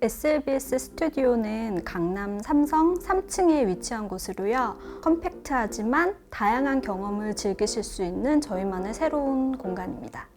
SLBS 스튜디오는 강남 삼성 3층에 위치한 곳으로요. 컴팩트하지만 다양한 경험을 즐기실 수 있는 저희만의 새로운 공간입니다.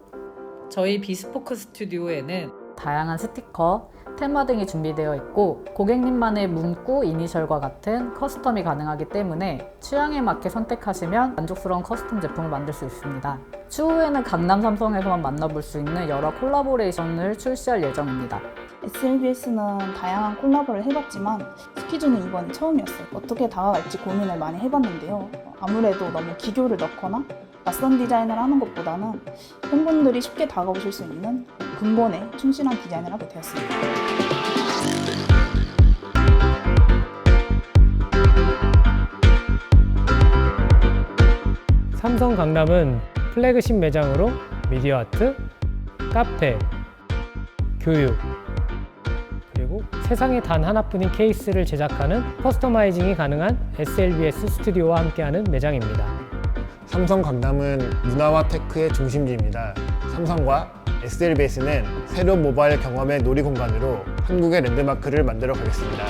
저희 비스포크 스튜디오에는 다양한 스티커, 테마 등이 준비되어 있고 고객님만의 문구, 이니셜과 같은 커스텀이 가능하기 때문에 취향에 맞게 선택하시면 만족스러운 커스텀 제품을 만들 수 있습니다. 추후에는 강남 삼성에서만 만나볼 수 있는 여러 콜라보레이션을 출시할 예정입니다. SLBS는 다양한 콜라보를 해봤지만 스키즈는 이번이 처음이었어요. 어떻게 다가갈지 고민을 많이 해봤는데요. 아무래도 너무 기교를 넣거나 낯선 디자인을 하는 것보다는 팬분들이 쉽게 다가오실 수 있는 근본에 충실한 디자인을 하게 되었습니다. 삼성 강남은 플래그십 매장으로 미디어 아트, 카페, 교육, 세상에 단 하나뿐인 케이스를 제작하는 커스터마이징이 가능한 SLBS 스튜디오와 함께하는 매장입니다. 삼성 강남은 문화와 테크의 중심지입니다. 삼성과 SLBS는 새로운 모바일 경험의 놀이 공간으로 한국의 랜드마크를 만들어 가겠습니다.